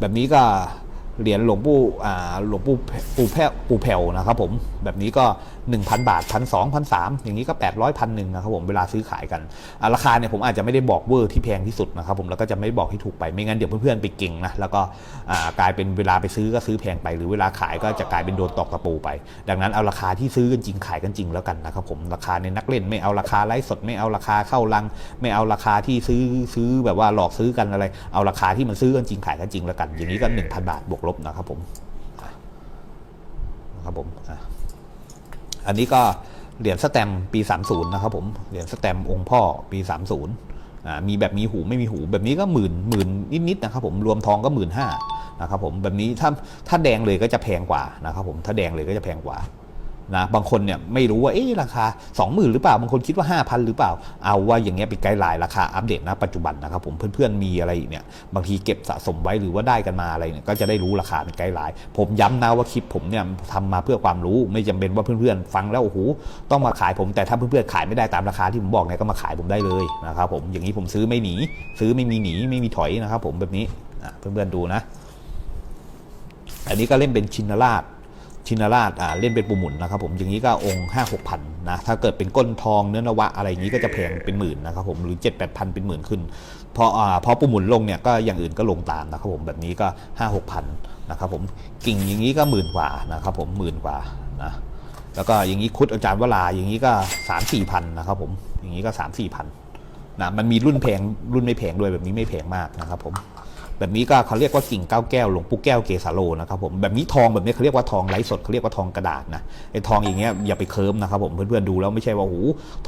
แบบนี้ก็ เหรียญหลวงปู่หลวงปู่ปู่แพ้วปู่แผ่วนะครับผมแบบนี้ก็ 1,000 บาทพันสองพันสามอย่างนี้ก็ 800พันหนึ่งนะครับผมเวลาซื้อขายกัน ราคาเนี่ยผมอาจจะไม่ได้บอกเวอร์ที่แพงที่สุดนะครับผมแล้วก็จะไม่บอกให้ถูกไปไม่งั้นเดี๋ยวเพื่อนๆไปเก่งนะแล้วก็กลายเป็นเวลาไปซื้อก็ซื้อแพงไป หรือเวลาขายก็จะกลายเป็นโดนตอกตะปูไป ดังนั้นเอาราคาที่ซื้อกันจริงขายกันจริงแล้วกันนะครับผมราคาในนักเล่นไม่เอาราคาไลฟ์สดไม่เอาราคาเข้าลัง ไม่เอาราคาที่ซื้อซื้อแบบว่าหลอกซื้อกันอะไร เอาราคาที่มันซื้อกันจริงขายกันจริงแล้วกัน อย่างนี้ก็1,000 บาทบวกลบนะครับผมนะครับผมอันนี้ก็เหรียญสแตมป์ปี30 นะครับผม เหรียญสแตมป์องค์พ่อปี 30มีแบบมีหูไม่มีหู แบบนี้ก็หมื่นหมื่นนิดๆนะครับผม รวมทองก็หมื่นห้านะครับผม แบบนี้ถ้าถ้าแดงเลยก็จะแพงกว่านะครับผม ถ้าแดงเลยก็จะแพงกว่า นะบางคนเนี่ยไม่รู้ว่าเอ๊ะราคา 20,000 หรือเปล่า บางคนคิดว่า 5,000 หรือเปล่า เอาว่าอย่างเงี้ยเป็นไกด์ไลน์ราคาอัปเดตนะปัจจุบันนะครับผมเพื่อนๆมีอะไรอีกเนี่ยบางทีเก็บสะสมไว้หรือว่าได้กันมาอะไรเนี่ยก็จะได้รู้ราคาเป็นไกด์ไลน์ผมย้ำนะว่าคลิปผมเนี่ยทำมาเพื่อความรู้ไม่จำเป็นว่าเพื่อนๆฟังแล้วโอ้โหต้องมาขายผมแต่ถ้าเพื่อนๆขายไม่ได้ตามราคาที่ผมบอกเนี่ยก็มาขายผมได้เลยนะครับผมอย่างนี้ผมซื้อไม่หนี ซื้อไม่มีหนีไม่มีถอยนะครับผมแบบนี้เพื่อนๆดูนะ อันนี้ก็เล่นเป็นชินราช ชินราชอ่าเล่นเป็นปูหมุนนะครับผมอย่างนี้ก็องค์ห้าหกพันนะถ้าเกิดเป็นก้นทองเนื้อนวะอะไรอย่างนี้ก็จะแพงเป็นหมื่นนะครับผมหรือเจ็ดแปดพันเป็นหมื่นขึ้นพออ่าพอปูหมุนลงเนี่ยก็อย่างอื่นก็ลงตามนะครับผมแบบนี้ก็ห้าหกพันนะครับผมกิ่งอย่างนี้ก็หมื่นกว่านะครับผมหมื่นกว่านะแล้วก็อย่างนี้คุดอาจารย์วราอย่างนี้ก็สามสี่พันนะครับผมอย่างนี้ก็สามสี่พันนะมันมีรุ่นแพงรุ่นไม่แพงด้วยแบบนี้ไม่แพงมากนะครับผม แบบนี้ก็เขาเรียกว่ากิ่งเก้าแก้วหลวงปู่แก้วเกสาโลนะครับผมแบบนี้ทองแบบนี้เขาเรียกว่าทองไร้สดเขาเรียกว่าทองกระดาษนะไอ้ทองอย่างเงี้ยอย่าไปเคิร์มนะครับผมเพื่อนๆดูแล้วไม่ใช่ว่าโอ้โห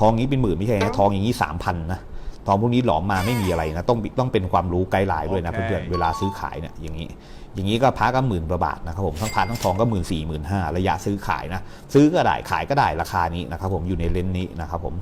ทองนี้เป็นหมื่นไม่ใช่นะทองอย่างนี้สามพันนะทองพวกนี้หลอมมาไม่มีอะไรนะต้องต้องเป็นความรู้ไกด์ไลน์ด้วยนะโอเคเพื่อนๆเวลาซื้อขายเนี่ยอย่างนี้อย่างนี้ก็พระก็หมื่นกว่าบาทนะครับผมทั้งพระทั้งทองก็หมื่นสี่หมื่นห้าระยะซื้อขายนะซื้อก็ได้ขายก็ได้ราคานี้นะครับผมอยู่ในเลนส์นี้นะครับผม